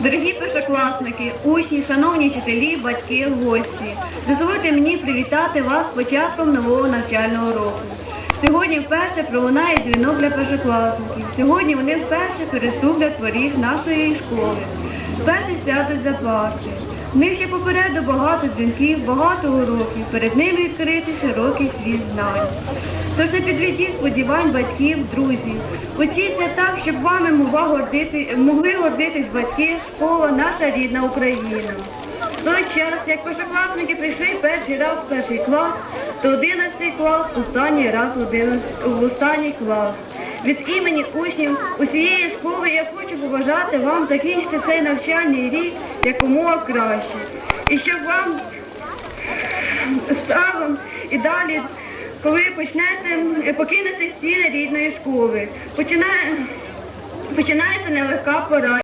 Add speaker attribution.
Speaker 1: Дорогі першокласники, учні, шановні вчителі, батьки, гості, дозвольте мені привітати вас з початком нового навчального року. Сьогодні вперше пролунає дзвінок для першокласників. Сьогодні вони вперше переступлять поріг нашої школи. Вперше сядуть за парти. В них ще попереду багато дзвінків, багато уроків. Перед ними відкритий широкий світ знань. Тож не підведіть сподівань батьків, друзів. Учіться так, щоб вами могли гордитись батьки, школа, наша рідна Україна. В той час, як першокласники прийшли перший раз в перший клас, то 11 клас останній раз в 11 в останній клас. Від імені учнів усієї школи я хочу побажати вам закінчити цей навчальний рік якомога краще. І щоб вам ставом і далі, коли почнете покинете стіни рідної школи, починає, починається нелегка пора.